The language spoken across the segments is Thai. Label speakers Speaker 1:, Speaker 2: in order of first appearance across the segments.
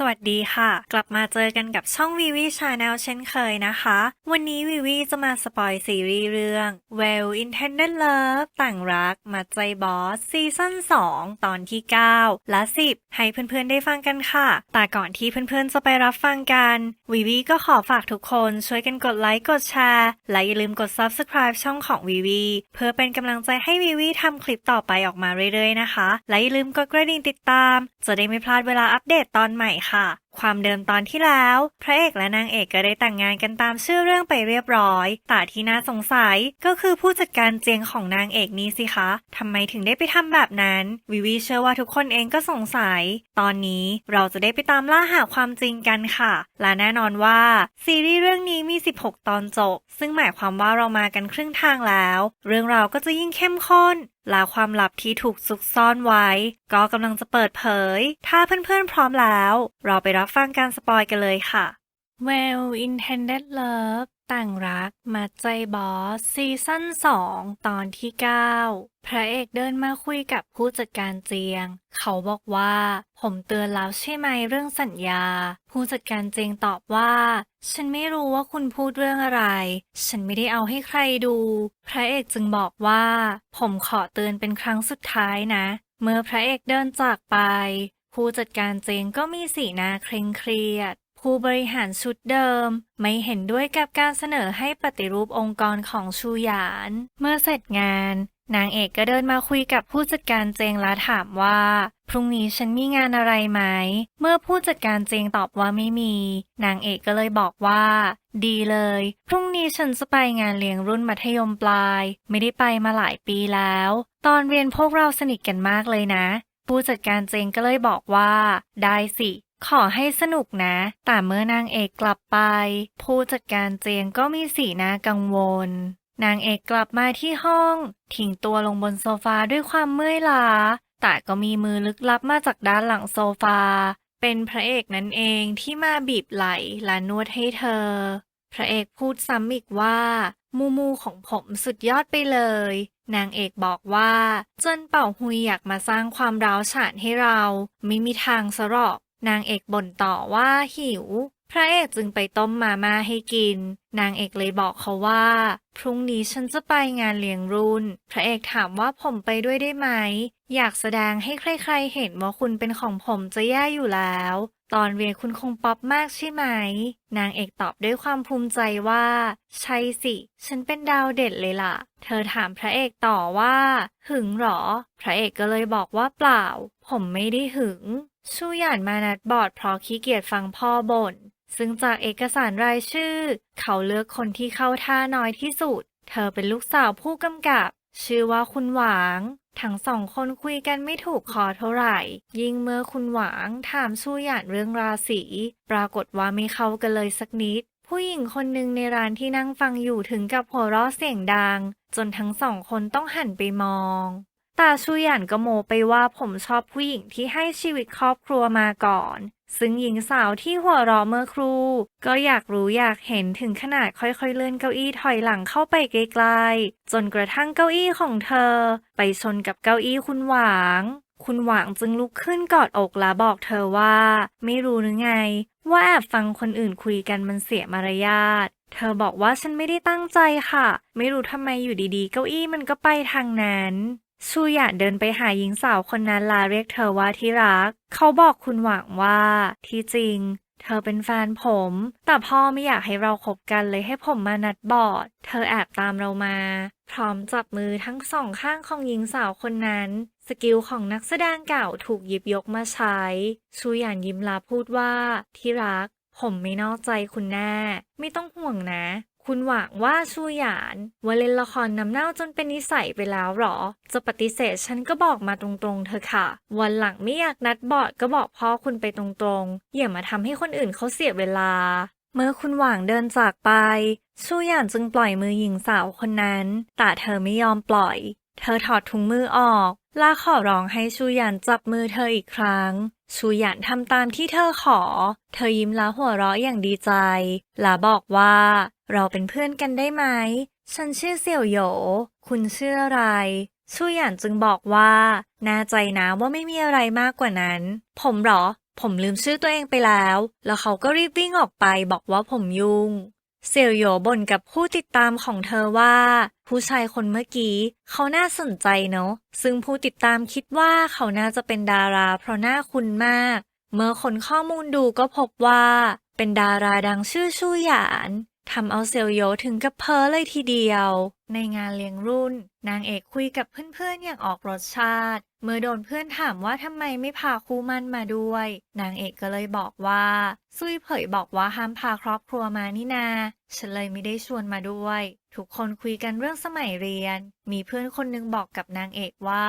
Speaker 1: สวัสดีค่ะ กลับมาเจอกันกับช่องวิวีชาแนลเช่นเคยนะคะ วันนี้วิวีจะมาสปอยซีรีส์เรื่อง Well Intended Love ต่างรักมาใจบอสซีซั่น2 ตอนที่ 9 และ 10 ให้เพื่อนๆได้ฟังกันค่ะ แต่ก่อนที่เพื่อนๆจะไปรับฟังกันวิวีก็ขอฝากทุกคนช่วยกันกดไลค์กดแชร์และอย่าลืมกด Subscribe ช่องของวิวีเพื่อเป็นกำลังใจให้วิวีทำคลิปต่อไปออกมาเรื่อยๆนะคะ และอย่าลืมกดกระดิ่งติดตาม จะได้ไม่พลาดเวลาอัปเดตตอนใหม่ค่ะ ความเดิมตอนที่แล้ว พระเอกและนางเอกก็ได้แต่งงานกันตามชื่อเรื่องไปเรียบร้อย แต่ที่น่าสงสัยก็คือผู้จัดการเจียงของนางเอกนี้สิคะทำไมถึงได้ไปทำแบบนั้น วิวีเชื่อว่าทุกคนเองก็สงสัย ตอนนี้เราจะได้ไปตามล่าหาความจริงกันค่ะ และแน่นอนว่าซีรีส์เรื่องนี้มี 16 ตอนจบ ซึ่งหมายความว่าเรามากันครึ่งทางแล้ว เรื่องราวก็จะยิ่งเข้มข้นและความลับที่ถูกซุกซ่อนไว้ ก็กำลังจะเปิดเผย ถ้าเพื่อนๆพร้อมแล้ว เราไปรับฟังการสปอยกันเลยค่ะ Well Intended Love ต่างรักมาใจบอส ซีซั่น2 ตอนที่ 9 พระเอกเดินมาคุยกับผู้จัดการเจียง เขาบอกว่า ผมเตือนแล้วใช่ไหมเรื่องสัญญา ผู้จัดการเจียงตอบว่า ฉันไม่รู้ว่าคุณพูดเรื่องอะไร ฉันไม่ได้เอาให้ใครดู พระเอกจึงบอกว่า ผมขอเตือนเป็นครั้งสุดท้ายนะเมื่อพระเอกเดินจากไป ผู้จัดการเจงก็มีสีหน้าเคร่งเครียด ผู้บริหารชุดเดิม ไม่เห็นด้วยกับการเสนอให้ปฏิรูปองค์กรของชูหยาน เมื่อเสร็จงาน นางเอกก็เดินมาคุยกับผู้จัดการเจงและถามว่า พรุ่งนี้ฉันมีงานอะไรไหม เมื่อผู้จัดการเจงตอบว่าไม่มี นางเอกก็เลยบอกว่า ดีเลย พรุ่งนี้ฉันจะไปงานเลี้ยงรุ่นมัธยมปลาย ไม่ได้ไปมาหลายปีแล้ว ตอนเรียนพวกเราสนิทกันมากเลยนะ ผู้จัดการเจงก็เลยบอกว่า ได้สิ ขอให้สนุกนะ แต่เมื่อนางเอกกลับไป ผู้จัดการเจงก็มีสีหน้ากังวล นางเอกกลับมาที่ห้อง ทิ้งตัวลงบนโซฟาด้วยความเมื่อยล้า แต่ก็มีมือลึกลับมาจากด้านหลังโซฟา เป็นพระเอกนั่นเองที่มาบีบไหลและนวดให้เธอ พระเอกพูดซ้ำอีกว่า มูมูของผมสุดยอดไปเลย นางเอกบอกว่า เจินเป่าฮุยอยากมาสร้างความร้าวฉานให้เรา ไม่มีทางสรอก นางเอกบ่นต่อว่าหิว พระเอกจึงไปต้มมาม่าให้กิน นางเอกเลยบอกเขาว่า พรุ่งนี้ฉันจะไปงานเลี้ยงรุ่น พระเอกถามว่าผมไปด้วยได้ไหม อยากแสดงให้ใครๆเห็นว่าคุณเป็นของผมจะแย่อยู่แล้ว ตอนเรียนคุณคงป๊อปมากใช่ไหม นางเอกตอบด้วยความภูมิใจว่า ใช่สิ ฉันเป็นดาวเด่นเลยล่ะ เธอถามพระเอกต่อว่า หึงเหรอ พระเอกก็เลยบอกว่าเปล่า ผมไม่ได้หึง ชูหยานมานัดบอดเพราะขี้เกียจฟังพ่อบ่น ซึ่งจากเอกสารรายชื่อ เขาเลือกคนที่เข้าท่าน้อยที่สุด เธอเป็นลูกสาวผู้กำกับ ชื่อว่าคุณหวาง ทั้งสองคนคุยกันไม่ถูกคอเท่าไหร่ ยิ่งเมื่อคุณหวางถามชูหยานเรื่องราศีปรากฏว่าไม่เข้ากันเลยสักนิด ผู้หญิงคนหนึ่งในร้านที่นั่งฟังอยู่ถึงกับหัวเราะเสียงดัง จนทั้งสองคนต้องหันไปมองตาชูหยันก็โมไปว่าผมชอบผู้หญิงที่ให้ชีวิตครอบครัวมาก่อน ซึ่งหญิงสาวที่หัวเราะเมื่อครูก็อยากรู้อยากเห็นถึงขนาดค่อยๆเลื่อนเก้าอี้ถอยหลังเข้าไปไกลๆ จนกระทั่งเก้าอี้ของเธอ ไปชนกับเก้าอี้คุณหวาง คุณหวางจึงลุกขึ้นกอดอกและบอกเธอว่า ไม่รู้หรือไง ว่าแอบฟังคนอื่นคุยกันมันเสียมารยาทเธอบอกว่าฉันไม่ได้ตั้งใจค่ะ ไม่รู้ทำไมอยู่ดีๆ เก้าอี้มันก็ไปทางนั้น ชูหยานเดินไปหาหญิงสาวคนนั้นลาเรียกเธอว่าที่รัก เขาบอกคุณหวังว่า ที่จริง เธอเป็นแฟนผม แต่พ่อไม่อยากให้เราคบกันเลยให้ผมมานัดบอด เธอแอบตามเรามา พร้อมจับมือทั้งสองข้างของหญิงสาวคนนั้น สกิลของนักแสดงเก่าถูกหยิบยกมาใช้ ชูหยานยิ้มลาพูดว่า ที่รัก ผมไม่นอกใจคุณแน่ ไม่ต้องห่วงนะ คุณหวังว่าชูหยานว่าเล่นละครน้ำเน่าจนเป็นนิสัยไปแล้วหรอ จะปฏิเสธฉันก็บอกมาตรงๆเธอค่ะ วันหลังไม่อยากนัดบอดก็บอกพ่อคุณไปตรงๆ อย่ามาทำให้คนอื่นเขาเสียเวลา เมื่อคุณหว่างเดินจากไป ชูหยานจึงปล่อยมือหญิงสาวคนนั้น แต่เธอไม่ยอมปล่อย เธอถอดถุงมือออกและขอร้องให้ชูหยานจับมือเธออีกครั้ง ชูหยานทำตามที่เธอขอ เธอยิ้มและหัวเราะอย่างดีใจ และบอกว่า เราเป็นเพื่อนกันได้ไหม ฉันชื่อเสี่ยวโหย คุณชื่ออะไร ชูหยานจึงบอกว่าแน่ใจนะว่าไม่มีอะไรมากกว่านั้น ผมเหรอ ผมลืมชื่อตัวเองไปแล้ว แล้วเขาก็รีบวิ่งออกไปบอกว่าผมยุ่งเซียวโหยบ่นกับผู้ติดตามของเธอว่า ผู้ชายคนเมื่อกี้ เขาน่าสนใจเนอะซึ่งผู้ติดตามคิดว่าเขาน่าจะเป็นดารา เพราะหน้าคุ้นมาก เมื่อคนข้อมูลดูก็พบว่า เป็นดาราดังชื่อชูหยาน ทำเอาเซียวโยถึงกับเพ้อเลยทีเดียว ในงานเลี้ยงรุ่น นางเอกคุยกับเพื่อนๆอย่างออกรสชาติ เมื่อโดนเพื่อนถามว่าทำไมไม่พาคู่มั่นมาด้วย นางเอกก็เลยบอกว่า ซุยเผยบอกว่าห้ามพาครอบครัวมานี่นา ฉันเลยไม่ได้ชวนมาด้วย ทุกคนคุยกันเรื่องสมัยเรียน มีเพื่อนคนนึงบอกกับนางเอกว่า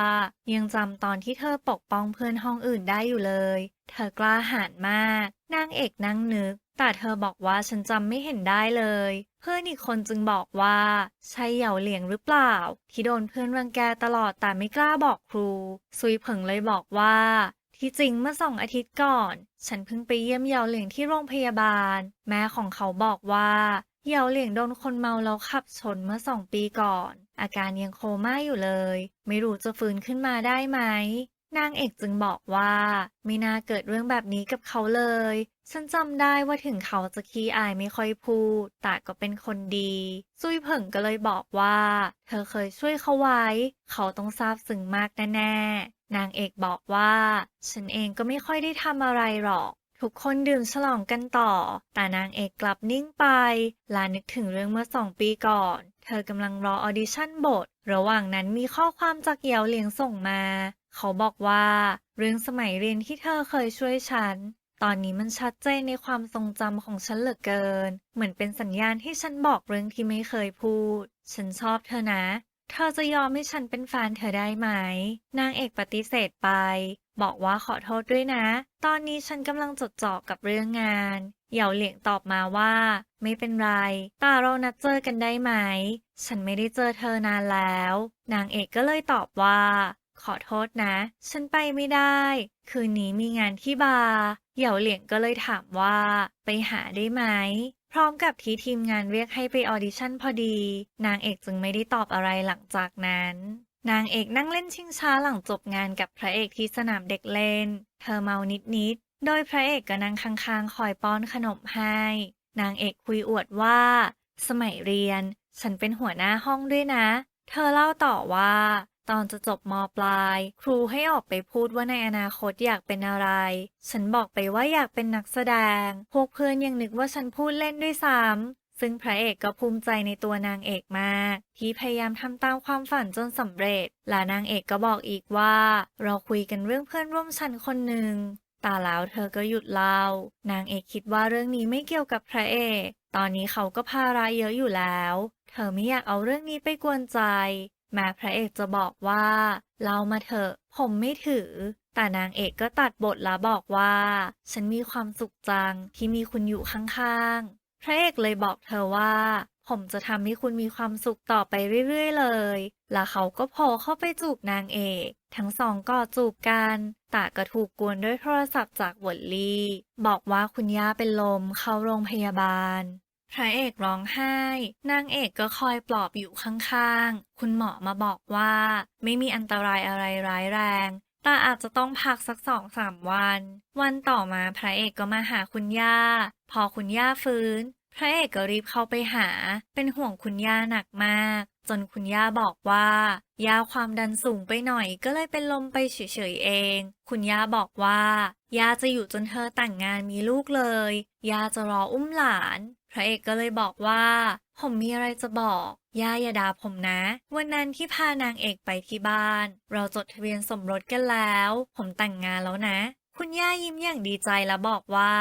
Speaker 1: ยังจำตอนที่เธอปกป้องเพื่อนห้องอื่นได้อยู่เลย เธอกล้าหาญมาก นางเอกนั่งนึก แต่เธอบอกว่าฉันจำไม่เห็นได้เลย เพื่อนอีกคนจึงบอกว่า ใช่เหยาเหลียงหรือเปล่า ที่โดนเพื่อนรังแกตลอดแต่ไม่กล้าบอกครู ซุยเผิงเลยบอกว่า ที่จริงเมื่อสองอาทิตย์ก่อน ฉันเพิ่งไปเยี่ยมเหยาเหลียงที่โรงพยาบาล แม่ของเขาบอกว่าเหยาเหลียงโดนคนเมาแล้วขับชนเมื่อสองปีก่อน อาการยังโคม่าอยู่เลย ไม่รู้จะฟื้นขึ้นมาได้ไหม นางเอกจึงบอกว่าไม่น่าเกิดเรื่องแบบนี้กับเขาเลย ฉันจำได้ว่าถึงเขาจะขี้อายไม่ค่อยพูด แต่ก็เป็นคนดี ซุยเผิงก็เลยบอกว่า เธอเคยช่วยเขาไว้ เขาต้องซาบซึ้งมากแน่ๆ นางเอกบอกว่า ฉันเองก็ไม่ค่อยได้ทำอะไรหรอก ทุกคนดื่มฉลองกันต่อ แต่นางเอกกลับนิ่งไป ลานึกถึงเรื่องเมื่อสองปีก่อน เธอกำลังรอออดิชั่นบท ระหว่างนั้นมีข้อความจากเหยาเหลียงส่งมา เขาบอกว่า เรื่องสมัยเรียนที่เธอเคยช่วยฉัน ตอนนี้มันชัดเจนในความทรงจำของฉันเหลือเกิน เหมือนเป็นสัญญาณที่ฉันบอกเรื่องที่ไม่เคยพูด ฉันชอบเธอนะ เธอจะยอมให้ฉันเป็นแฟนเธอได้ไหม นางเอกปฏิเสธไป บอกว่าขอโทษด้วยนะ ตอนนี้ฉันกำลังจดจ่อกับเรื่องงานเหยาเหลียงตอบมาว่า ไม่เป็นไร แต่เรานัดเจอกันได้ไหม ฉันไม่ได้เจอเธอนานแล้ว นางเอกก็เลยตอบว่า ขอโทษนะ ฉันไปไม่ได้ คืนนี้มีงานที่บาร์เหยาเหลียงก็เลยถามว่า ไปหาได้ไหม พร้อมกับที่ทีมงานเรียกให้ไปออดิชั่นพอดี นางเอกจึงไม่ได้ตอบอะไรหลังจากนั้น นางเอกนั่งเล่นชิงช้าหลังจบงานกับพระเอกที่สนามเด็กเล่น เธอเมานิดๆ โดยพระเอกก็นั่งข้างๆ คอยป้อนขนมให้ นางเอกคุยอวดว่า สมัยเรียน ฉันเป็นหัวหน้าห้องด้วยนะ เธอเล่าต่อว่า ตอนจะจบมปลาย ครูให้ออกไปพูดว่าในอนาคตอยากเป็นอะไร ฉันบอกไปว่าอยากเป็นนักแสดง พวกเพื่อนยังนึกว่าฉันพูดเล่นด้วยซ้ำซึ่งพระเอกก็ภูมิใจในตัวนางเอกมากที่พยายามทำตามความฝันจนสำเร็จ และนางเอกก็บอกอีกว่า เราคุยกันเรื่องเพื่อนร่วมชั้นคนหนึ่งแต่แล้วเธอก็หยุดเล่า นางเอกคิดว่าเรื่องนี้ไม่เกี่ยวกับพระเอก ตอนนี้เขาก็ภาระเยอะอยู่แล้ว เธอไม่อยากเอาเรื่องนี้ไปกวนใจ แม้พระเอกจะบอกว่า เรามาเถอะผมไม่ถือ แต่นางเอกก็ตัดบทแล้วบอกว่า ฉันมีความสุขจังที่มีคุณอยู่ข้างๆ พระเอกเลยบอกเธอว่า ผมจะทำให้คุณมีความสุขต่อไปเรื่อยๆเลย แล้วเขาก็โผล่เข้าไปจูบนางเอก ทั้งสองกอดจูบกันแต่ก็ถูกกวนด้วยโทรศัพท์จากหวนลี่ บอกว่าคุณย่าเป็นลมเข้าโรงพยาบาล พระเอกร้องไห้ นางเอกก็คอยปลอบอยู่ข้างๆ คุณหมอมาบอกว่า ไม่มีอันตรายอะไรร้ายแรง แต่อาจจะต้องพักสักสองสามวัน วันต่อมาพระเอกก็มาหาคุณย่า พอคุณย่าฟื้น พระเอกก็รีบเข้าไปหา เป็นห่วงคุณย่าหนักมาก จนคุณย่าบอกว่า ย่าความดันสูงไปหน่อยก็เลยเป็นลมไปเฉยๆเอง คุณย่าบอกว่าย่าจะอยู่จนเธอแต่งงานมีลูกเลยย่าจะรออุ้มหลาน ระเอกก็เลยบอกว่า ผมมีอะไรจะบอก ย่าอย่าด่าผมนะ วันนั้นที่พานางเอกไปที่บ้าน เราจดทะเบียนสมรสกันแล้ว ผมแต่งงานแล้วนะ คุณย่ายิ้มอย่างดีใจแล้วบอกว่า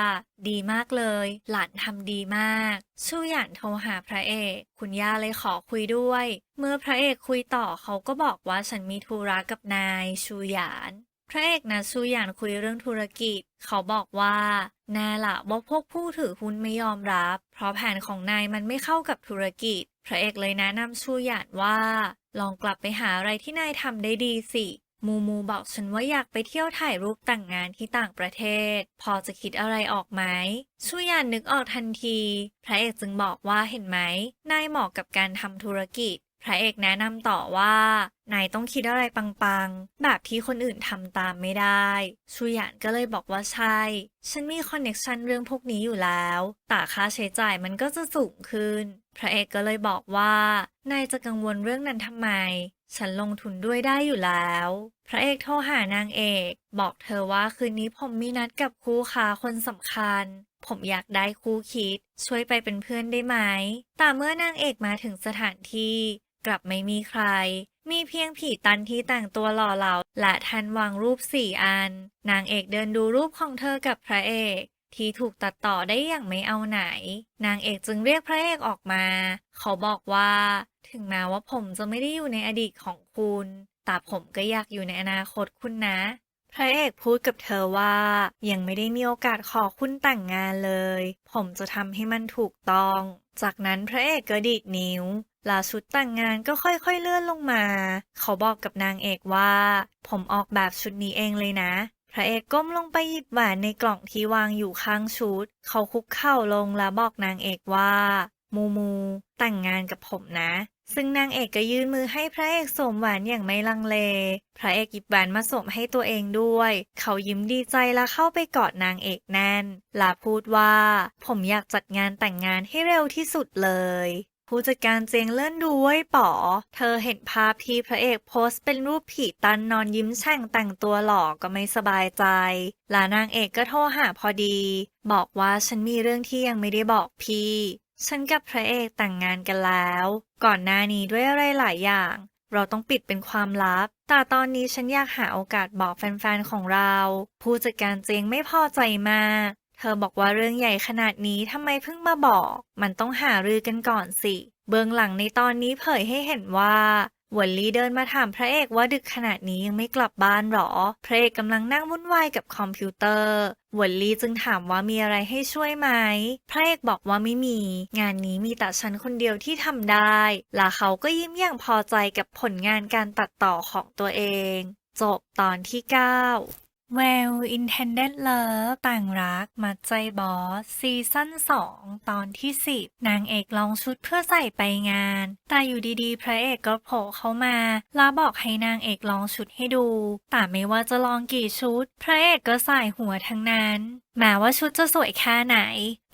Speaker 1: ดีมากเลย หลานทำดีมาก ชูหยานโทรหาพระเอก คุณย่าเลยขอคุยด้วย เมื่อพระเอกคุยต่อเขาก็บอกว่าฉันมีธุระกับนาย ชูหยานพระเอกนะชูหยานคุยเรื่องธุรกิจ เขาบอกว่าแน่ละว่าพวกผู้ถือหุ้นไม่ยอมรับ เพราะแผนของนายมันไม่เข้ากับธุรกิจ พระเอกเลยแนะนำชูหยานว่า ลองกลับไปหาอะไรที่นายทำได้ดีสิ มูมูบอกฉันว่าอยากไปเที่ยวถ่ายรูปแต่งงานที่ต่างประเทศ พอจะคิดอะไรออกไหมชูหยานนึกออกทันที พระเอกจึงบอกว่าเห็นไหมนายเหมาะกับการทำธุรกิจ ระเอกแนะนำต่อว่านายต้องคิดอะไรปังๆ แบบที่คนอื่นทำตามไม่ได้ ชูหยานก็เลยบอกว่าใช่ ฉันมีคอนเน็กชันเรื่องพวกนี้อยู่แล้ว แต่ค่าใช้จ่ายมันก็จะสูงขึ้น พระเอกก็เลยบอกว่านายจะกังวลเรื่องนั้นทำไม ฉันลงทุนด้วยได้อยู่แล้ว พระเอกโทรหานางเอก บอกเธอว่าคืนนี้ผมมีนัดกับคู่ค้าคนสำคัญผมอยากได้คู่คิด ช่วยไปเป็นเพื่อนได้ไหม แต่เมื่อนางเอกมาถึงสถานที่ กลับไม่มีใคร มีเพียงผีตันที่แต่งตัวหล่อเหลาและทันวางรูปสี่อัน นางเอกเดินดูรูปของเธอกับพระเอก ที่ถูกตัดต่อได้อย่างไม่เอาไหน นางเอกจึงเรียกพระเอกออกมา เขาบอกว่า ถึงแม้ว่าผมจะไม่ได้อยู่ในอดีตของคุณ แต่ผมก็อยากอยู่ในอนาคตคุณนะพระเอกพูดกับเธอว่า ยังไม่ได้มีโอกาสขอคุณแต่งงานเลย ผมจะทำให้มันถูกต้อง จากนั้นพระเอกก็ดีดนิ้ว ลาชุดแต่งงานก็ค่อยๆเลื่อนลงมา เขาบอกกับนางเอกว่า ผมออกแบบชุดนี้เองเลยนะ พระเอกก้มลงไปหยิบแหวนในกล่องที่วางอยู่ข้างชุด เขาคุกเข่าลงแล้วบอกนางเอกว่ามูมู แต่งงานกับผมนะ ซึ่งนางเอกก็ยื่นมือให้พระเอกสวมแหวนอย่างไม่ลังเล พระเอกหยิบแหวนมาสวมให้ตัวเองด้วย เขายิ้มดีใจแล้วเข้าไปกอดนางเอกแน่น ลาพูดว่า ผมอยากจัดงานแต่งงานให้เร็วที่สุดเลย ผู้จัดการเจงเลื่อนดูไว้ป๋อ เธอเห็นภาพที่พระเอกโพสต์เป็นรูปผีตันนอนยิ้มแฉ่งแต่งตัวหล่อก็ไม่สบายใจแลานางเอกก็โทรหาพอดี บอกว่าฉันมีเรื่องที่ยังไม่ได้บอกพี่ ฉันกับพระเอกแต่งงานกันแล้ว ก่อนหน้านี้ด้วยอะไรหลายอย่าง เราต้องปิดเป็นความลับ แต่ตอนนี้ฉันอยากหาโอกาสบอกแฟนๆของเรา ผู้จัดการเจงไม่พอใจมาก เธอบอกว่าเรื่องใหญ่ขนาดนี้ทำไมเพิ่งมาบอก มันต้องหารือกันก่อนสิ เบื้องหลังในตอนนี้เผยให้เห็นว่าหวนลีเดินมาถามพระเอกว่าดึกขนาดนี้ยังไม่กลับบ้านหรอ พระเอกกำลังนั่งวุ่นวายกับคอมพิวเตอร์หวนลีจึงถามว่ามีอะไรให้ช่วยไหม พระเอกบอกว่าไม่มี งานนี้มีแต่ฉันคนเดียวที่ทำได้และเขาก็ยิ้มอย่างพอใจกับผลงานการตัดต่อของตัวเอง จบตอนที่ 9 Well Intended Love ต่างรัก มัดใจบอส ซีซั่น2 ตอนที่ 10 นางเอกลองชุดเพื่อใส่ไปงาน แต่อยู่ดีๆ พระเอกก็โผล่เข้ามา แล้วบอกให้นางเอกลองชุดให้ดู แต่ไม่ว่าจะลองกี่ชุด พระเอกก็ใส่หัวทั้งนั้นแม้ว่าชุดจะสวยแค่ไหน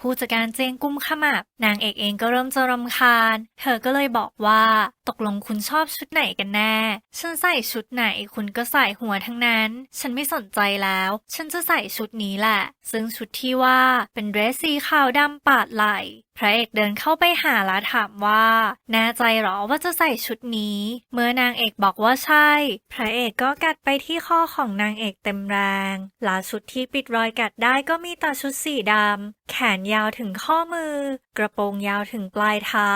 Speaker 1: ผู้จัดการเจงกุมขมับ นางเอกเองก็เริ่มจะรำคาญ เธอก็เลยบอกว่าตกลงคุณชอบชุดไหนกันแน่ ฉันใส่ชุดไหนคุณก็ใส่หัวทั้งนั้น ฉันไม่สนใจแล้ว ฉันจะใส่ชุดนี้แหละ ซึ่งชุดที่ว่าเป็นเดรสสีขาวดำปาดไหล่พระเอกเดินเข้าไปหาและถามว่าแน่ใจหรอว่าจะใส่ชุดนี้ เมื่อนางเอกบอกว่าใช่ พระเอกก็กัดไปที่ข้อของนางเอกเต็มแรงลาชุดที่ปิดรอยกัดได้ก็มีแต่ชุดสีดำ แขนยาวถึงข้อมือ กระโปรงยาวถึงปลายเท้า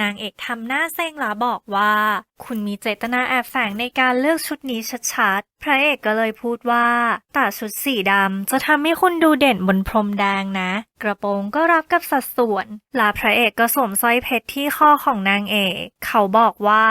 Speaker 1: นางเอกทำหน้าเซ็งและบอกว่า คุณมีเจตนาแอบแฝงในการเลือกชุดนี้ชัดๆ พระเอกก็เลยพูดว่าแต่ชุดสีดำจะทำให้คุณดูเด่นบนพรมแดงนะ กระโปรงก็รับกับสัดส่วนละพระเอกก็สวมสร้อยเพชรที่ข้อของนางเอก เขาบอกว่า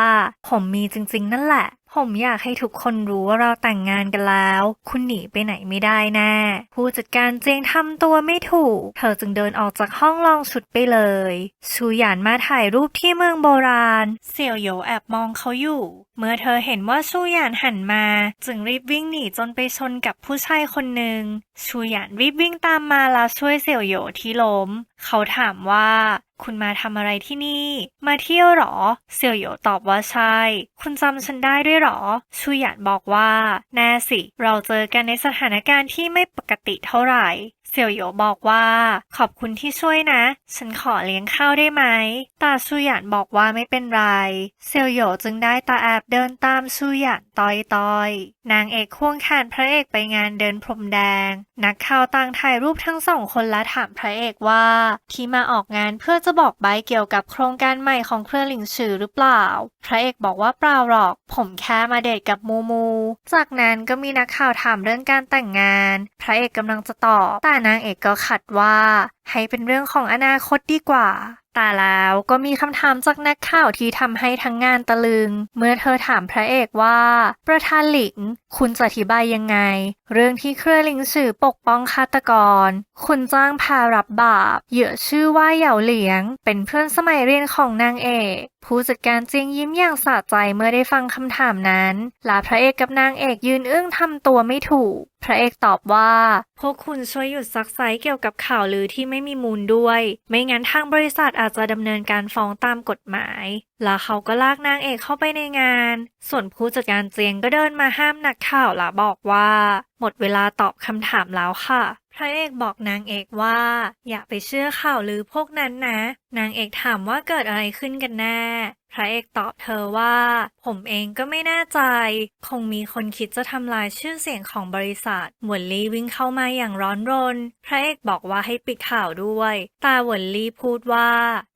Speaker 1: ผมมีจริงๆ นั่นแหละ ผมอยากให้ทุกคนรู้ว่าเราแต่งงานกันแล้ว คุณหนีไปไหนไม่ได้แน่ผู้จัดการเจงทำตัวไม่ถูก เธอจึงเดินออกจากห้องลองชุดไปเลย ชูหยานมาถ่ายรูปที่เมืองโบราณ เสี่ยวโยแอบมองเขาอยู่ เมื่อเธอเห็นว่าชูหยานหันมา จึงรีบวิ่งหนีจนไปชนกับผู้ชายคนหนึ่งชูหยานรีบวิ่งตามมาแล้วช่วยเสี่ยวโหยที่ล้ม เขาถามว่า คุณมาทำอะไรที่นี่ มาเที่ยวหรอ เสี่ยวโหยตอบว่าใช่ คุณจำฉันได้ด้วยหรอ ชูหยานบอกว่าแน่สิ เราเจอกันในสถานการณ์ที่ไม่ปกติเท่าไหร่ เสี่ยวโหยบอกว่า ขอบคุณที่ช่วยนะ ฉันขอเลี้ยงข้าวได้ไหม ตาชูหยานบอกว่าไม่เป็นไร เสี่ยวโหยจึงได้ตาแอบเดินตามชูหยานตอยตอยๆนางเอกควงแขนพระเอกไปงานเดินพรมแดง นักข่าวต่างถ่ายรูปทั้งสองคนและถามพระเอกว่า ที่มาออกงานเพื่อจะบอกใบเกี่ยวกับโครงการใหม่ของเครือหลิงฉือหรือเปล่า พระเอกบอกว่าเปล่าหรอก ผมแค่มาเดทกับมูมู จากนั้นก็มีนักข่าวถามเรื่องการแต่งงาน พระเอกกำลังจะตอบแต่นางเอกก็ขัดว่า ให้เป็นเรื่องของอนาคตดีกว่า แต่แล้วก็มีคำถามจากนักข่าวที่ทำให้ทั้งงานตะลึง เมื่อเธอถามพระเอกว่า ประธานหลิง คุณจะอธิบายยังไง เรื่องที่เครือหลิงสื่อปกป้องฆาตกร คุณจ้างพารับบาป เหยื่อชื่อว่าเหยาเหลียง เป็นเพื่อนสมัยเรียนของนางเอกผู้จัดการจียงยิ้มอย่างสะใจเมื่อได้ฟังคำถามนั้นละพระเอกกับนางเอกยืนอึ้งทำตัวไม่ถูก พระเอกตอบว่า พวกคุณช่วยหยุดซักไซเกี่ยวกับข่าวลือที่ไม่ไม่มีมูลด้วย ไม่งั้นทางบริษัทอาจจะดำเนินการฟ้องตามกฎหมาย แล้วเขาก็ลากนางเอกเข้าไปในงาน ส่วนผู้จัดการเจียงก็เดินมาห้ามนักข่าวและบอกว่า หมดเวลาตอบคำถามแล้วค่ะพระเอกบอกนางเอกว่า อย่าไปเชื่อข่าวลือพวกนั้นนะ นางเอกถามว่าเกิดอะไรขึ้นกันแน่ ระเอกตอบเธอว่า ผมเองก็ไม่แน่ใจ คงมีคนคิดจะทำลายชื่อเสียงของบริษัท หวนลี่วิ่งเข้ามาอย่างร้อนรน พระเอกบอกว่าให้ปิดข่าวด้วย แต่หวนลี่พูดว่า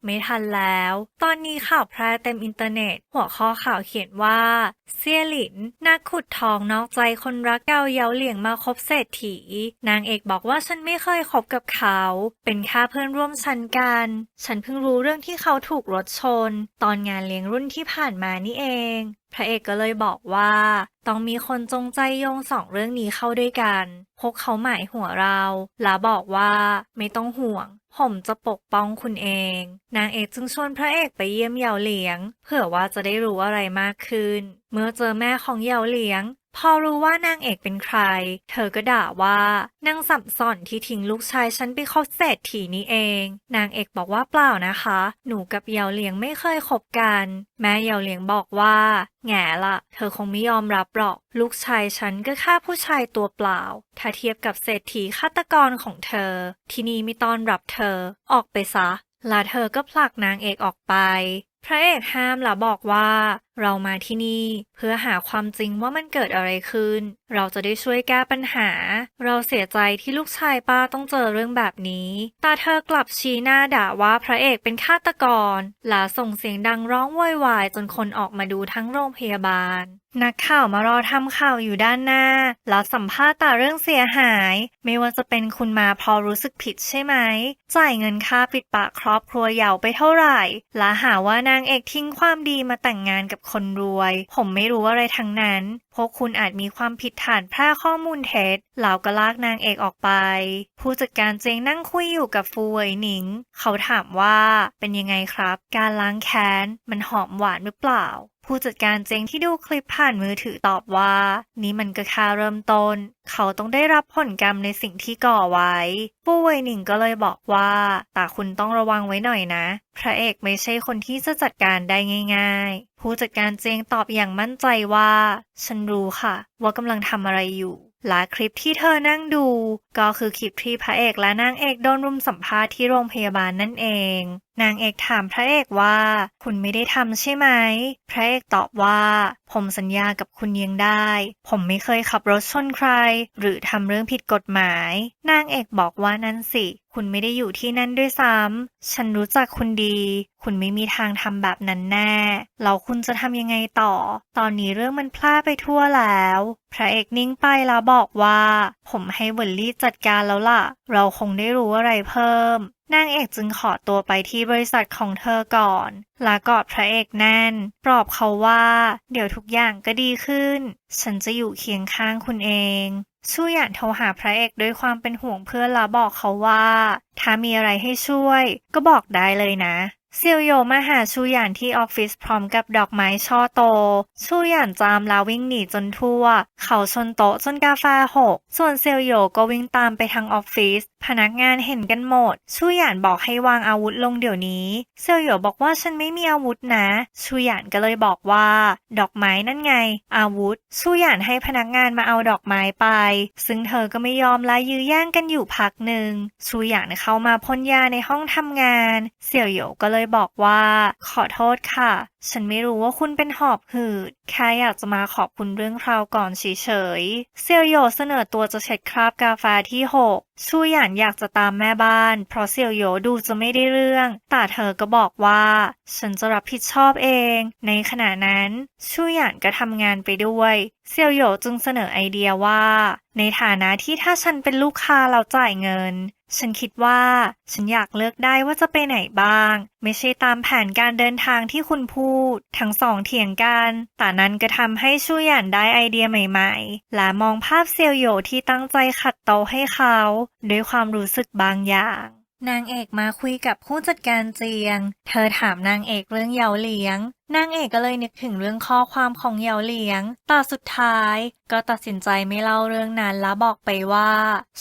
Speaker 1: ไม่ทันแล้ว ตอนนี้ข่าวแพร่เต็มอินเทอร์เน็ต หัวข้อข่าวเขียนว่า เซียหลิน นักขุดทองนอกใจคนรักเก่าเยาเหลี่ยงมาคบเศรษฐี นางเอกบอกว่าฉันไม่เคยคบกับเขา เป็นแค่เพื่อนร่วมชั้นกัน ฉันเพิ่งรู้เรื่องที่เขาถูกรถชน ตอนงานเลี้ยงรุ่นที่ผ่านมานี่เอง พระเอกก็เลยบอกว่า ต้องมีคนจงใจโยงสองเรื่องนี้เข้าด้วยกัน พวกเขาหมายหัวเรา และบอกว่าไม่ต้องห่วง ผมจะปกป้องคุณเอง นางเอกจึงชวนพระเอกไปเยี่ยมเหยาเหลียง เผื่อว่าจะได้รู้อะไรมากขึ้น เมื่อเจอแม่ของเหยาเหลียง พอรู้ว่านางเอกเป็นใคร เธอก็ด่าว่านางสับสอนที่ทิ้งลูกชายฉันไปคบเศรษฐีนี่เอง นางเอกบอกว่าเปล่านะคะ หนูกับเยาเหลียงไม่เคยคบกัน แม่เยาเหลียงบอกว่า แง่ละเธอคงไม่ยอมรับหรอก ลูกชายฉันก็แค่ผู้ชายตัวเปล่า ถ้าเทียบกับเศรษฐีฆาตกรของเธอ ที่นี่ไม่ต้อนรับเธอ ออกไปซะและเธอก็ผลักนางเอกออกไปพระเอกห้ามและบอกว่าเรามาที่นี่เพื่อหาความจริงว่ามันเกิดอะไรขึ้น เราจะได้ช่วยแก้ปัญหา เราเสียใจที่ลูกชายป้าต้องเจอเรื่องแบบนี้ แต่เธอกลับชี้หน้าด่าว่าพระเอกเป็นฆาตกรและส่งเสียงดังร้องโวยวายจนคนออกมาดูทั้งโรงพยาบาล นักข่าวมารอทำข่าวอยู่ด้านหน้าแล้วสัมภาษณ์แต่เรื่องเสียหาย ไม่ว่าจะเป็นคุณมาพอรู้สึกผิดใช่ไหม จ่ายเงินค่าปิดปากครอบครัวเหยาไปเท่าไหร่และหาว่านางเอกทิ้งความดีมาแต่งงานกับคนรวย ผมไม่รู้อะไรทั้งนั้น พวกคุณอาจมีความผิดฐานแพร่ข้อมูลเท็จเหล่าก็ลากนางเอกออกไป ผู้จัดการเจงนั่งคุยอยู่กับฟูเวยหนิง เขาถามว่าเป็นยังไงครับ การล้างแค้นมันหอมหวานหรือเปล่า ผู้จัดการเจงที่ดูคลิปผ่านมือถือตอบว่า นี่มันก็แค่เริ่มต้น เขาต้องได้รับผลกรรมในสิ่งที่ก่อไว้ฟูเวยหนิงก็เลยบอกว่า แต่คุณต้องระวังไว้หน่อยนะ พระเอกไม่ใช่คนที่จะจัดการได้ง่ายๆ ผู้จัดการเจงตอบอย่างมั่นใจว่า ฉันรู้ค่ะ ว่ากำลังทำอะไรอยู่ และคลิปที่เธอนั่งดู ก็คือคลิปที่พระเอกและนางเอกโดนรุมสัมภาษณ์ที่โรงพยาบาลนั่นเอง นางเอกถามพระเอกว่า คุณไม่ได้ทำใช่ไหม พระเอกตอบว่า ผมสัญญากับคุณยังได้ ผมไม่เคยขับรถชนใคร หรือทำเรื่องผิดกฎหมาย นางเอกบอกว่านั่นสิ คุณไม่ได้อยู่ที่นั่นด้วยซ้ำ ฉันรู้จักคุณดี คุณไม่มีทางทำแบบนั้นแน่ แล้วคุณจะทำยังไงต่อ ตอนนี้เรื่องมันพลาดไปทั่วแล้ว พระเอกนิ่งไปแล้วบอกว่า ผมให้เวลลี่จัดการแล้วล่ะ เราคงได้รู้อะไรเพิ่ม นางเอกจึงขอตัวไปที่บริษัทของเธอก่อน ลากอดพระเอกแน่น ปลอบเขาว่า เดี๋ยวทุกอย่างก็ดีขึ้น ฉันจะอยู่เคียงข้างคุณเอง ชูหยานโทรหาพระเอกด้วยความเป็นห่วงเพื่อนและบอกเขาว่า ถ้ามีอะไรให้ช่วย ก็บอกได้เลยนะเซียวโยมาหาชูหยานที่ออฟฟิศพร้อมกับดอกไม้ช่อโต ชูหยานจามแล้ววิ่งหนีจนทั่ว เขาชนโต๊ะจนกาแฟหก ส่วนเซียวโยก็วิ่งตามไปทางออฟฟิศ พนักงานเห็นกันหมดชูหยานบอกให้วางอาวุธลงเดี๋ยวนี้ เซียวโยบอกว่าฉันไม่มีอาวุธนะชูหยานก็เลยบอกว่า ดอกไม้นั่นไง อาวุธชูหยานให้พนักงานมาเอาดอกไม้ไป ซึ่งเธอก็ไม่ยอมละยื้อแย่งกันอยู่พักหนึ่งชูหยานเข้ามาพ่นยาในห้องทำงานเสี่ยวโยก็เลยบอกว่า ขอโทษค่ะ ฉันไม่รู้ว่าคุณเป็นหอบหืด แค่อยากจะมาขอบคุณเรื่องคราวก่อนเฉยๆ เซียวโยเสนอตัวจะเช็ดคราบกาแฟที่หกชูหยานอยากจะตามแม่บ้าน เพราะเซียวโยดูจะไม่ได้เรื่อง แต่เธอก็บอกว่า ฉันจะรับผิดชอบเอง ในขณะนั้นชูหยานก็ทำงานไปด้วย เซียวโยจึงเสนอไอเดียว่า ในฐานะที่ถ้าฉันเป็นลูกค้าเราจ่ายเงิน ฉันคิดว่า ฉันอยากเลือกได้ว่าจะไปไหนบ้าง ไม่ใช่ตามแผนการเดินทางที่คุณพูด ทั้งสองเถียงกัน แต่นั้นก็ทำให้ชูหยันได้ไอเดียใหม่ๆ และมองภาพเซียวโยที่ตั้งใจขัดโตให้เขา ด้วยความรู้สึกบางอย่างนางเอกมาคุยกับผู้จัดการเจียง เธอถามนางเอกเรื่องเยาเลียง นางเอกก็เลยนึกถึงเรื่องข้อความของเยาเหลียง แต่สุดท้ายก็ตัดสินใจไม่เล่าเรื่องนั้นและบอกไปว่า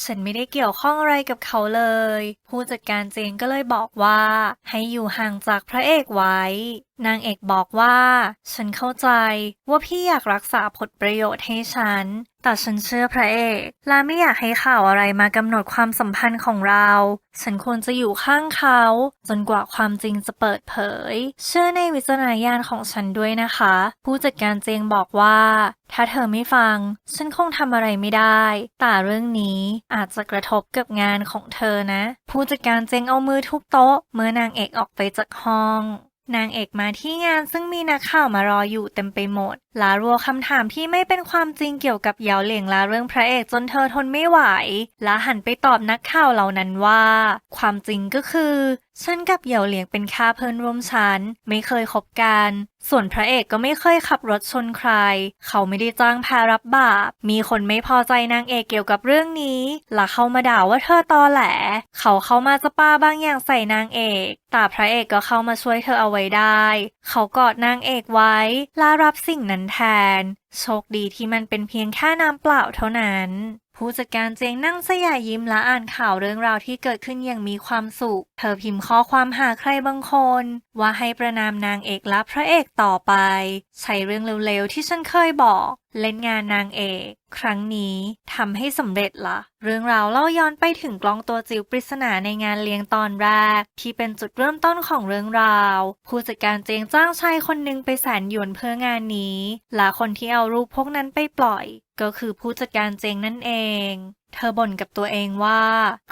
Speaker 1: ฉันไม่ได้เกี่ยวข้องอะไรกับเขาเลย ผู้จัดการเจงก็เลยบอกว่า ให้อยู่ห่างจากพระเอกไว้ นางเอกบอกว่า ฉันเข้าใจว่าพี่อยากรักษาผลประโยชน์ให้ฉัน แต่ฉันเชื่อพระเอกและไม่อยากให้ข่าวอะไรมากำหนดความสัมพันธ์ของเรา ฉันควรจะอยู่ข้างเขา จนกว่าความจริงจะเปิดเผย เชื่อในวิจารณญาณของฉันด้วยนะคะ ผู้จัดการเจงบอกว่า ถ้าเธอไม่ฟัง ฉันคงทำอะไรไม่ได้ แต่เรื่องนี้อาจจะกระทบกับงานของเธอนะ ผู้จัดการเจงเอามือทุบโต๊ะ เมื่อนางเอกออกไปจากห้องนางเอกมาที่งานซึ่งมีนักข่าวมารออยู่เต็มไปหมด ลารัวคำถามที่ไม่เป็นความจริงเกี่ยวกับเยาเหลียงลาเรื่องพระเอกจนเธอทนไม่ไหว และหันไปตอบนักข่าวเหล่านั้นว่า ความจริงก็คือ ฉันกับเหยาเหลียงเป็นค่าเพื่อนร่วมชั้น ไม่เคยคบกัน ส่วนพระเอกก็ไม่เคยขับรถชนใคร เขาไม่ได้จ้างพารับบาป มีคนไม่พอใจนางเอกเกี่ยวกับเรื่องนี้และเข้ามาด่าว่าเธอตอแหล เขาเข้ามาจะปาบางอย่างใส่นางเอกแต่พระเอกก็เข้ามาช่วยเธอเอาไว้ได้ เขากอดนางเอกไว้ละรับสิ่งนั้นแทน โชคดีที่มันเป็นเพียงแค่น้ำเปล่าเท่านั้น ผู้จัดการเจงนั่งสยายยิ้มและอ่านข่าวเรื่องราวที่เกิดขึ้นอย่างมีความสุข เธอพิมพ์ข้อความหาใครบางคน ว่าให้ประนามนางเอกและพระเอกต่อไป ใช้เรื่องเร็วๆที่ฉันเคยบอก เล่นงานนางเอก ครั้งนี้ทำให้สำเร็จละ เรื่องราวเล่าย้อนไปถึงกล้องตัวจิ๋วปริศนาในงานเลี้ยงตอนแรก ที่เป็นจุดเริ่มต้นของเรื่องราว ผู้จัดการเจงจ้างชายคนหนึ่งไปแสนหยวนเพื่องานนี้ และคนที่เอารูปพวกนั้นไปปล่อย ก็คือผู้จัดการเจงนั่นเอง เธอบ่นกับตัวเองว่า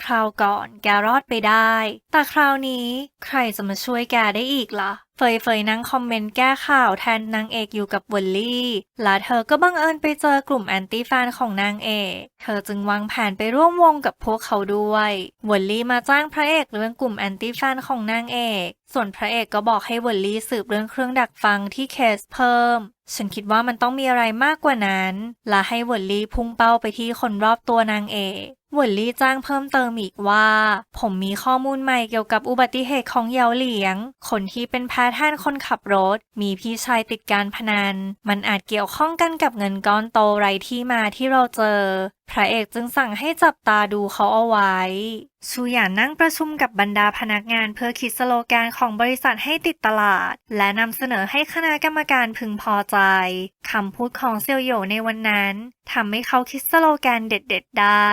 Speaker 1: คราวก่อนแกรอดไปได้ แต่คราวนี้ใครจะมาช่วยแกได้อีกล่ะ เฟยเฟยนั่งคอมเมนต์แก้ข่าวแทนนางเอกอยู่กับวอลลี่ และเธอก็บังเอิญไปเจอกลุ่มแอนตี้แฟนของนางเอก เธอจึงวางแผนไปร่วมวงกับพวกเขาด้วยวอลลี่มาจ้างพระเอกเรื่องกลุ่มแอนตี้แฟนของนางเอกส่วนพระเอกก็บอกให้วอลลี่สืบเรื่องเครื่องดักฟังที่เคสเพิ่ม ฉันคิดว่ามันต้องมีอะไรมากกว่านั้น และให้วอลลี่พุ่งเป้าไปที่คนรอบตัวนางเอกวอลลี่จ้างเพิ่มเติมอีกว่า ผมมีข้อมูลใหม่เกี่ยวกับอุบัติเหตุของเยาเหลียง คนที่เป็นแพทย์แทนคนขับรถ มีพี่ชายติดการพนัน มันอาจเกี่ยวข้องกันกับเงินก้อนโตไรที่มาที่เราเจอ พระเอกจึงสั่งให้จับตาดูเขาเอาไว้ ชูหยานนั่งประชุมกับบรรดาพนักงานเพื่อคิดสโลแกนของบริษัทให้ติดตลาด และนำเสนอให้คณะกรรมการพึงพอใจ คำพูดของเซียวโหยในวันนั้นทำให้เขาคิดสโลแกนเด็ด ๆ ได้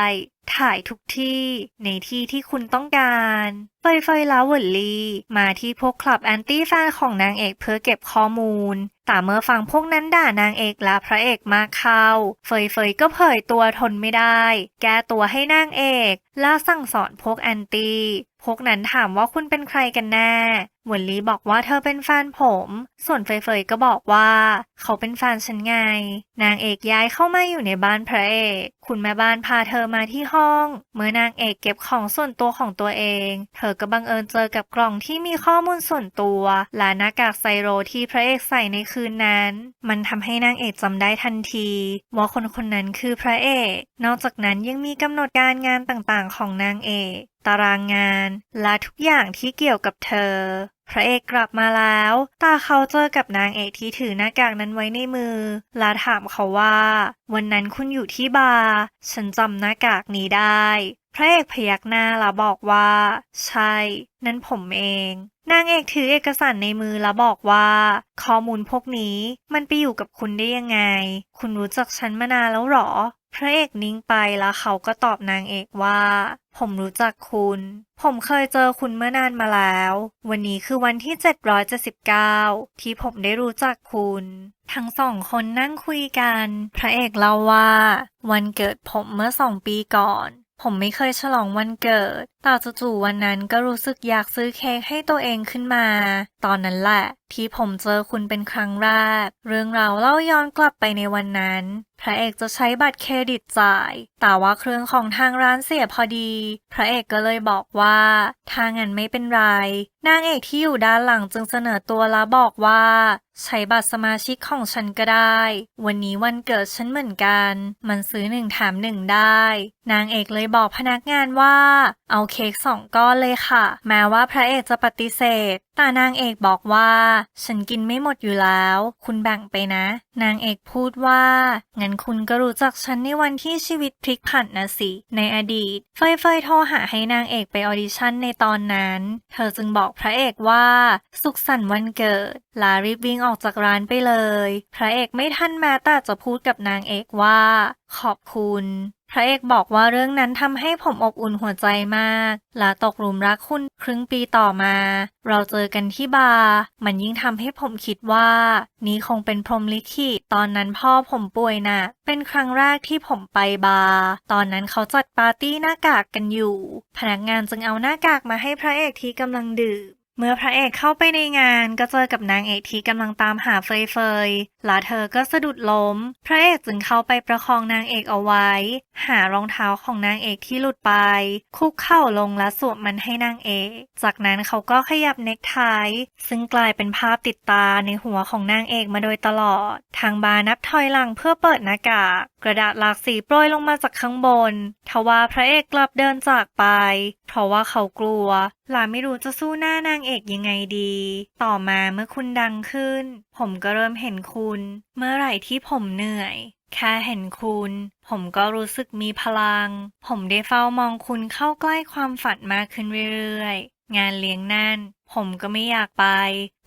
Speaker 1: ถ่ายทุกที่ในที่ที่คุณต้องการเฟยเฟยและวลลี่มาที่พวกคลับแอนตี้แฟนของนางเอกเพื่อเก็บข้อมูล แต่เมื่อฟังพวกนั้นด่านางเอกและพระเอกมากเข้า เฟยเฟยก็เผยตัวทนไม่ได้ แก้ตัวให้นางเอกและสั่งสอนพวกแอนตี้พวกนั้นถามว่าคุณเป็นใครกันแน่หวนลีบอกว่าเธอเป็นแฟนผม ส่วนเฟยเฟยก็บอกว่า เขาเป็นแฟนฉันไง นางเอกย้ายเข้ามาอยู่ในบ้านพระเอก คุณแม่บ้านพาเธอมาที่ห้อง เมื่อนางเอกเก็บของส่วนตัวของตัวเอง เธอก็บังเอิญเจอกับกล่องที่มีข้อมูลส่วนตัว และหน้ากากไซโรที่พระเอกใส่ในคืนนั้น มันทำให้นางเอกจำได้ทันทีว่าคนคนนั้นคือพระเอก นอกจากนั้นยังมีกำหนดการงานต่างๆ ของนางเอก ตารางงาน และทุกอย่างที่เกี่ยวกับเธอ พระเอกกลับมาแล้ว ตาเขาเจอกับนางเอกที่ถือหน้ากากนั้นไว้ในมือและถามเขาว่า วันนั้นคุณอยู่ที่บาร์ ฉันจำหน้ากากนี้ได้ พระเอกพยักหน้าแล้วบอกว่า ใช่ นั่นผมเอง นางเอกถือเอกสารในมือแล้วบอกว่า ข้อมูลพวกนี้มันไปอยู่กับคุณได้ยังไง คุณรู้จักฉันมานานแล้วหรอ พระเอกนิ่งไปแล้วเขาก็ตอบนางเอกว่า ผมรู้จักคุณ ผมเคยเจอคุณเมื่อนานมาแล้ว วันนี้คือวันที่ 779 ที่ผมได้รู้จักคุณทั้งสองคนนั่งคุยกัน พระเอกเล่าว่า วันเกิดผมเมื่อสองปีก่อน ผมไม่เคยฉลองวันเกิด แต่จู่ๆวันนั้นก็รู้สึกอยากซื้อเค้กให้ตัวเองขึ้นมา ตอนนั้นแหละ ที่ผมเจอคุณเป็นครั้งแรก เรื่องราวเล่าย้อนกลับไปในวันนั้น พระเอกจะใช้บัตรเครดิตจ่าย แต่ว่าเครื่องของทางร้านเสียพอดี พระเอกก็เลยบอกว่าถ้างั้นไม่เป็นไร นางเอกที่อยู่ด้านหลังจึงเสนอตัวและบอกว่า ใช้บัตรสมาชิกของฉันก็ได้ วันนี้วันเกิดฉันเหมือนกัน มันซื้อหนึ่งแถมหนึ่งได้ นางเอกเลยบอกพนักงานว่าเอาเค้กสองก้อนเลยค่ะ แม้ว่าพระเอกจะปฏิเสธ แต่นางเอกบอกว่า ฉันกินไม่หมดอยู่แล้ว คุณแบ่งไปนะ นางเอกพูดว่า งั้นคุณก็รู้จักฉันในวันที่ชีวิตพลิกผันนะสิ ในอดีต เฟยเฟยโทรหาให้นางเอกไปออดิชั่นในตอนนั้น เธอจึงบอกพระเอกว่า สุขสันต์วันเกิด ลารีบวิ่งออกจากร้านไปเลย พระเอกไม่ทันแม้แต่จะพูดกับนางเอกว่า ขอบคุณ พระเอกบอกว่าเรื่องนั้นทำให้ผมอบอุ่นหัวใจมาก และตกหลุมรักคุณครึ่งปีต่อมา เราเจอกันที่บาร์มันยิ่งทำให้ผมคิดว่า นี่คงเป็นพรมลิขิตตอนนั้นพ่อผมป่วยหนะเป็นครั้งแรกที่ผมไปบาร์ตอนนั้นเขาจัดปาร์ตี้หน้ากากกันอยู่ พนักงานจึงเอาหน้ากากมาให้พระเอกที่กำลังดื่ม เมื่อพระเอกเข้าไปในงานก็เจอกับนางเอกที่กำลังตามหาเฟยเฟยและเธอก็สะดุดล้ม พระเอกจึงเข้าไปประคองนางเอกเอาไว้ หารองเท้าของนางเอกที่หลุดไป คุกเข่าลงและสวมมันให้นางเอก จากนั้นเขาก็ขยับเน็กไทซึ่งกลายเป็นภาพติดตาในหัวของนางเอกมาโดยตลอด ทางบาร์นับถอยหลังเพื่อเปิดหน้ากากกระดาษหลากสีโปรยลงมาจากข้างบน ทว่าพระเอกกลับเดินจากไปเพราะว่าเขากลัวหลาไม่รู้จะสู้หน้านางเอกยังไงดี ต่อมาเมื่อคุณดังขึ้น ผมก็เริ่มเห็นคุณ เมื่อไหร่ที่ผมเหนื่อย แค่เห็นคุณ ผมก็รู้สึกมีพลัง ผมได้เฝ้ามองคุณเข้าใกล้ความฝันมากขึ้นเรื่อยๆ งานเลี้ยงนั่น ผมก็ไม่อยากไป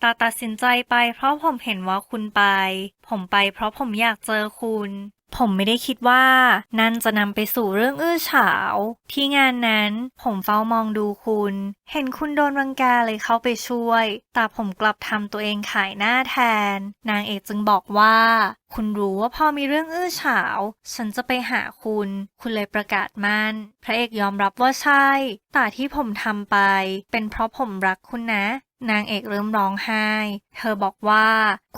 Speaker 1: ต่ตัดสินใจไปเพราะผมเห็นว่าคุณไป ผมไปเพราะผมอยากเจอคุณ ผมไม่ได้คิดว่านั่นจะนำไปสู่เรื่องอื้อฉาว ที่งานนั้นผมเฝ้ามองดูคุณ เห็นคุณโดนรังแกเลยเข้าไปช่วย แต่ผมกลับทำตัวเองขายหน้าแทน นางเอกจึงบอกว่า คุณรู้ว่าพอมีเรื่องอื้อฉาว ฉันจะไปหาคุณ คุณเลยประกาศมั่น พระเอกยอมรับว่าใช่ แต่ที่ผมทำไป เป็นเพราะผมรักคุณนะนางเอกเริ่มร้องไห้ เธอบอกว่า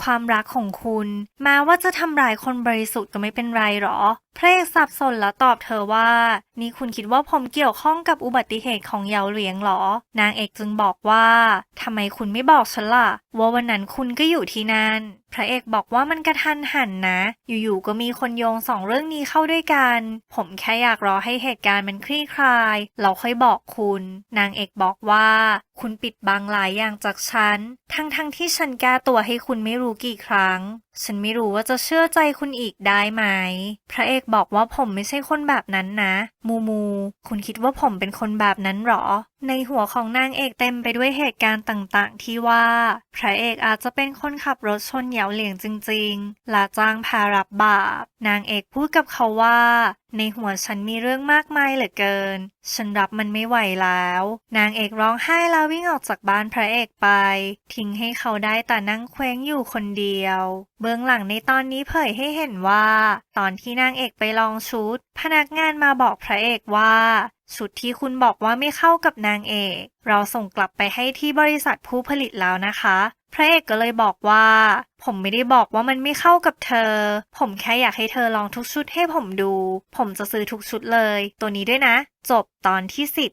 Speaker 1: ความรักของคุณแม้ว่าจะทำร้ายคนบริสุทธิ์ก็ไม่เป็นไรหรอ พระเอกสับสนแล้วตอบเธอว่า นี่คุณคิดว่าผมเกี่ยวข้องกับอุบัติเหตุของเยาเหลียงหรอ นางเอกจึงบอกว่าทำไมคุณไม่บอกฉันล่ะ ว่าวันนั้นคุณก็อยู่ที่นั่น พระเอกบอกว่ามันกระทันหันนะ อยู่ๆก็มีคนโยงสองเรื่องนี้เข้าด้วยกัน ผมแค่อยากรอให้เหตุการณ์มันคลี่คลาย เราค่อยบอกคุณ นางเอกบอกว่า คุณปิดบังหลายอย่างจากฉัน ทั้งๆทที่ฉันแก้ตัวให้คุณไม่รู้กี่ครั้งฉันไม่รู้ว่าจะเชื่อใจคุณอีกได้ไหม พระเอกบอกว่าผมไม่ใช่คนแบบนั้นนะ มูมู คุณคิดว่าผมเป็นคนแบบนั้นหรอ ในหัวของนางเอกเต็มไปด้วยเหตุการณ์ต่างๆ ที่ว่า พระเอกอาจจะเป็นคนขับรถชนเหยาเหลียงจริงๆละจ้างพารับบาป นางเอกพูดกับเขาว่า ในหัวฉันมีเรื่องมากมายเหลือเกิน ฉันรับมันไม่ไหวแล้ว นางเอกร้องไห้แล้ววิ่งออกจากบ้านพระเอกไป ทิ้งให้เขาได้แต่นั่งเคว้งอยู่คนเดียวเบื้องหลังในตอนนี้เผยให้เห็นว่า ตอนที่นางเอกไปลองชุด พนักงานมาบอกพระเอกว่า ชุดที่คุณบอกว่าไม่เข้ากับนางเอก เราส่งกลับไปให้ที่บริษัทผู้ผลิตแล้วนะคะ พระเอกก็เลยบอกว่า ผมไม่ได้บอกว่ามันไม่เข้ากับเธอ ผมแค่อยากให้เธอลองทุกชุดให้ผมดู ผมจะซื้อทุกชุดเลย ตัวนี้ด้วยนะ จบตอนที่สิบ